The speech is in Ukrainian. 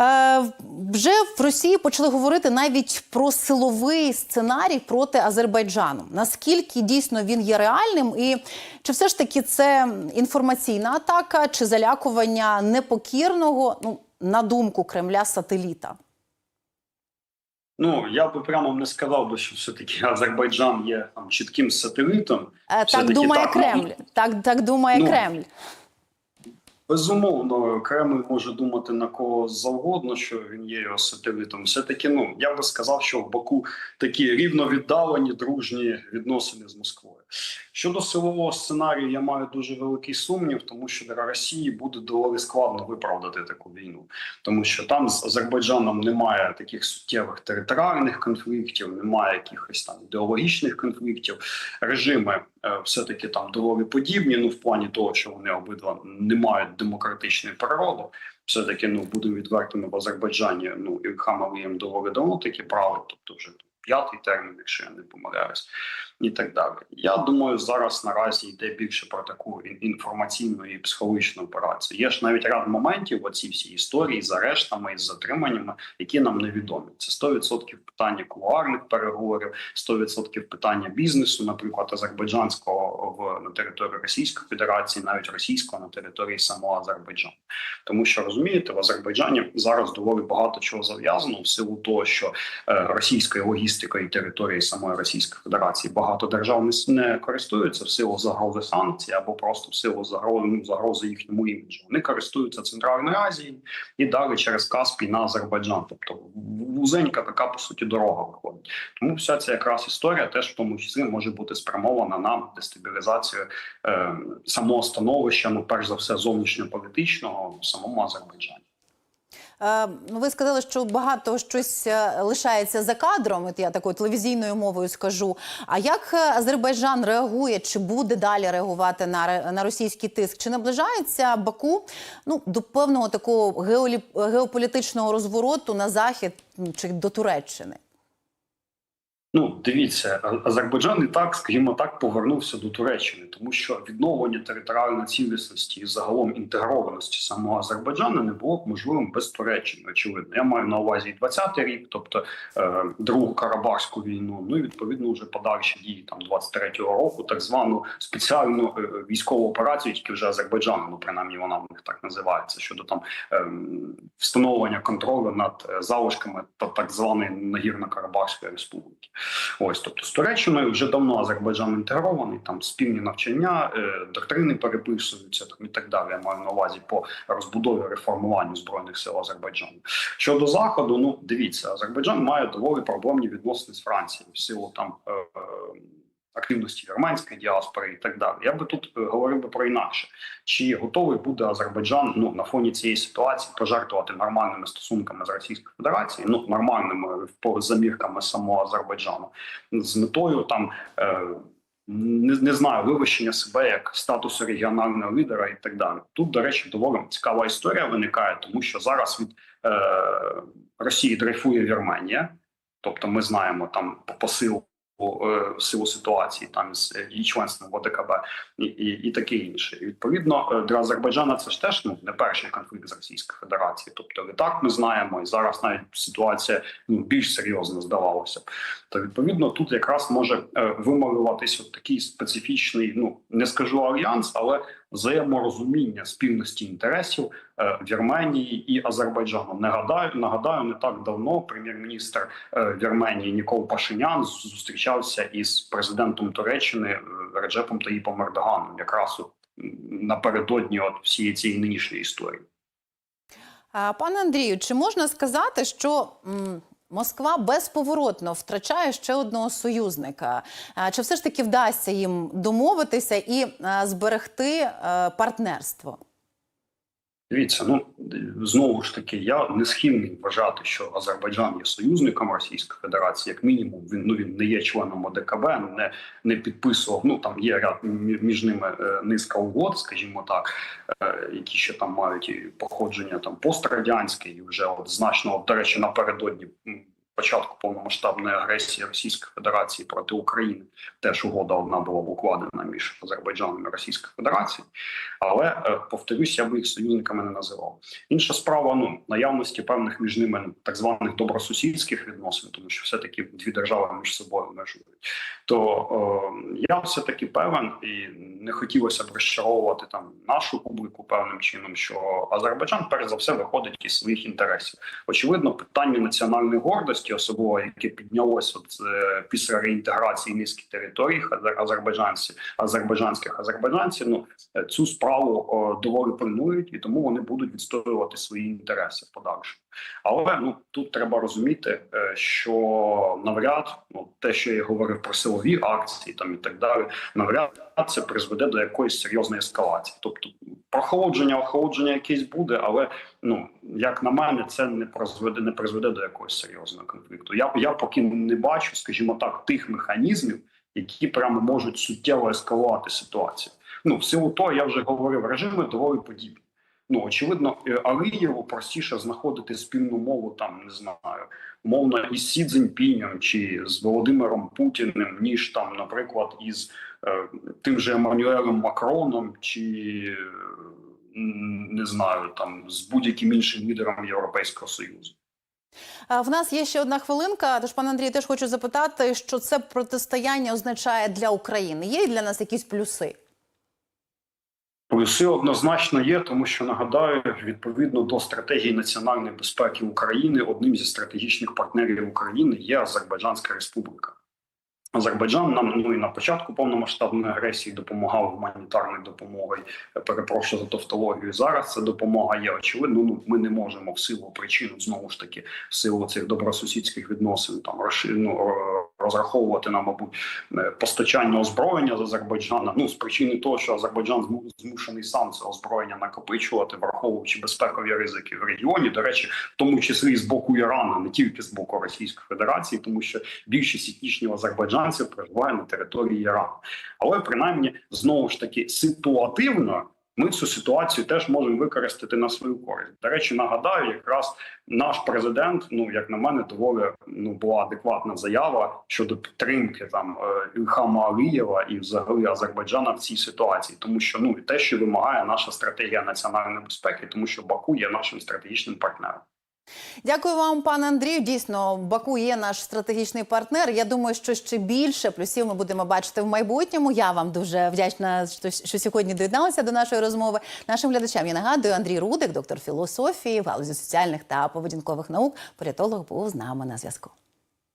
Е, вже в Росії почали говорити навіть про силовий сценарій проти Азербайджану. Наскільки дійсно він є реальним, і чи все ж таки це інформаційна атака, чи залякування непокірного, ну на думку Кремля, сателіта? Ну я би прямо не сказав би, що все-таки Азербайджан є там чітким сателітом. Е, так думає так, ну, Кремль. Так, так думає ну, Кремль. Безумовно, Кремль може думати на кого завгодно, що він є його сателітом. Все таки, ну я би сказав, що в Баку такі рівно віддалені дружні відносини з Москвою. Щодо силового сценарію, я маю дуже великий сумнів, тому що для Росії буде доволі складно виправдати таку війну, тому що там з Азербайджаном немає таких суттєвих територіальних конфліктів, немає якихось там ідеологічних конфліктів. Режими е, все таки там доволі подібні. Ну в плані того, що вони обидва не мають демократичної природи. Все таки, ну будемо відвертими в Азербайджані. Ну Ільхам Алієм доволі давно таки право, тобто вже п'ятий термін, якщо я не помиляюсь, і так далі. Я думаю, зараз наразі йде більше про таку інформаційну і психологічну операцію. Є ж навіть ряд моментів оці всі історії з арештами і з затриманнями, які нам невідомі. Це 100% питання кулуарних переговорів, 100% питання бізнесу, наприклад, азербайджанського в на території Російської Федерації, навіть російського на території самого Азербайджану. Тому що розумієте, в Азербайджані зараз доволі багато чого зав'язано в силу того, що е, російською логістикою і території самої Російської Федерації багато держав не, не користуються в силу загрози санкцій або просто в силу загрози, ну, загрози їхньому іміджу. Вони користуються Центральною Азією і далі через Каспій на Азербайджан. Тобто вузенька така по суті дорога виходить. Тому вся ця якраз історія теж в тому числі може бути спрямована на дестабілізацію е, самого становища, ну перш за все зовнішньополітичного в самому Азербайджані. Е, ну, ви сказали, що багато щось е, лишається за кадром. От я такою телевізійною мовою скажу. А як е, Азербайджан реагує, чи буде далі реагувати на, на російський тиск? Чи наближається Баку ну до певного такого геолі- геополітичного розвороту на захід чи до Туреччини? Ну, дивіться, Азербайджан і так, скажімо так, повернувся до Туреччини, тому що відновлення територіальної цілісності і загалом інтегрованості самого Азербайджану не було б можливим без Туреччини. Очевидно, я маю на увазі і 20-й рік, тобто е, другу Карабахську війну. Ну і відповідно вже подальші дії там 23-го року, так звану спеціальну е, військову операцію, тільки вже Азербайджану, ну принаймні вона в них так називається щодо там ем, встановлення контролю над е, залишками та так званої Нагірно-Карабахської республіки. Ось, тобто з Туреччиною вже давно Азербайджан інтегрований, там спільні навчання, е, доктрини переписуються там і так далі. Я маю на увазі по розбудові реформуванню збройних сил Азербайджану. Щодо заходу, ну дивіться, Азербайджан має доволі проблемні відносини з Францією в силу там. Е, Активності вірменської діаспори і так далі. Я би тут е, говорив би про інакше. Чи готовий буде Азербайджан ну на фоні цієї ситуації пожертвувати нормальними стосунками з Російською Федерацією, ну нормальними по замірками самого Азербайджану, з метою там е, не, не знаю вивищення себе як статусу регіонального лідера і так далі. Тут, до речі, доволі цікава історія виникає, тому що зараз від е, Росії дрейфує Вірменія, тобто ми знаємо там по посилу е, в силу ситуації там з е, її членством в ОДКБ і, і, і таке інше. І відповідно е, для Азербайджана це ж теж ну не перший конфлікт з Російською Федерацією. Тобто і так ми знаємо, і зараз навіть ситуація ну більш серйозно здавалося б. То відповідно тут якраз може е, вималюватись от такий специфічний, ну не скажу альянс, але взаєморозуміння спільності інтересів е, Вірменії і Азербайджану. Нагадаю, нагадаю, не так давно прем'єр-міністр е, Вірменії Нікол Пашинян зустрічався із президентом Туреччини е, Реджепом Таїпом Ердоганом, якраз напередодні от всієї цієї нинішньої історії. Пане Андрію, чи можна сказати, що Москва безповоротно втрачає ще одного союзника? Чи все ж таки вдасться їм домовитися і е, зберегти е, партнерство? Дивіться, ну знову ж таки, я не схильний вважати, що Азербайджан є союзником Російської Федерації. Як мінімум, він ну він не є членом ОДКБ, не, не підписував. Ну там є ряд між ними е, низка угод, скажімо так, е, які ще там мають походження там пострадянське, і вже от значно, до речі, напередодні початку повномасштабної агресії Російської Федерації проти України. Теж угода одна була укладена між Азербайджаном і Російською Федерацією. Але е, повторюсь, я би їх союзниками не називав. Інша справа ну наявності певних між ними так званих добросусідських відносин, тому що все таки дві держави між собою межують. То е, я все таки певен і не хотілося б розчаровувати там нашу публіку певним чином, що Азербайджан перш за все виходить із своїх інтересів. Очевидно, питання національної гордості, особливо яке піднялося от, е, після реінтеграції низки територій азер- азербайджанців, азербайджанських азербайджанців. Ну е, цю справу о, доволі пильнують, і тому вони будуть відстоювати свої інтереси в подальшому. Але ну тут треба розуміти, е, що навряд ну те, що я говорив про силові акції, там і так далі, навряд це призведе до якоїсь серйозної ескалації. Тобто прохолодження, охолодження якесь буде, але ну як на мене, це не призведе, не призведе до якогось серйозного конфлікту. Я я поки не бачу, скажімо так, тих механізмів, які прямо можуть суттєво ескалувати ситуацію. Ну в силу того, я вже говорив, режими доволі подібні. Ну очевидно, е, Алієву простіше знаходити спільну мову там не знаю, мовно із Сі Цзіньпінем чи з Володимиром Путіним, ніж там, наприклад, із е, тим же Еммануелем Макроном, чи е, не знаю, там з будь-яким іншим лідером Європейського союзу. В нас є ще одна хвилинка. Тож, пане Андрій, теж хочу запитати, що це протистояння означає для України. Є для нас якісь плюси? Плюси однозначно є, тому що нагадаю, відповідно до стратегії національної безпеки України, одним зі стратегічних партнерів України є Азербайджанська Республіка. Азербайджан нам ну і на початку повномасштабної агресії допомагав гуманітарною допомогою. Перепрошую за тавтологію. Зараз ця допомога є очевидно. Ну ми не можемо в силу причин знову ж таки в силу цих добросусідських відносин там ну, розраховувати на мабуть е, постачання озброєння з Азербайджана. Ну з причини того, що Азербайджан зму- змушений сам це озброєння накопичувати, враховуючи безпекові ризики в регіоні. До речі, в тому числі і з боку Ірану, не тільки з боку Російської Федерації, тому що більшість етнічних азербайджанців проживає на території Ірану. Але принаймні знову ж таки ситуативно. Ми цю ситуацію теж можемо використати на свою користь. До речі, нагадаю, якраз наш президент, ну як на мене, доволі ну була адекватна заява щодо підтримки там е, Ільхама Алієва і взагалі Азербайджана в цій ситуації, тому що ну і те, що вимагає наша стратегія національної безпеки, тому що Баку є нашим стратегічним партнером. Дякую вам, пане Андрію. Дійсно, Баку є наш стратегічний партнер. Я думаю, що ще більше плюсів ми будемо бачити в майбутньому. Я вам дуже вдячна, що, що сьогодні доєдналися до нашої розмови. Нашим глядачам я нагадую, Андрій Рудик, доктор філософії, галузі соціальних та поведінкових наук, політолог був з нами на зв'язку.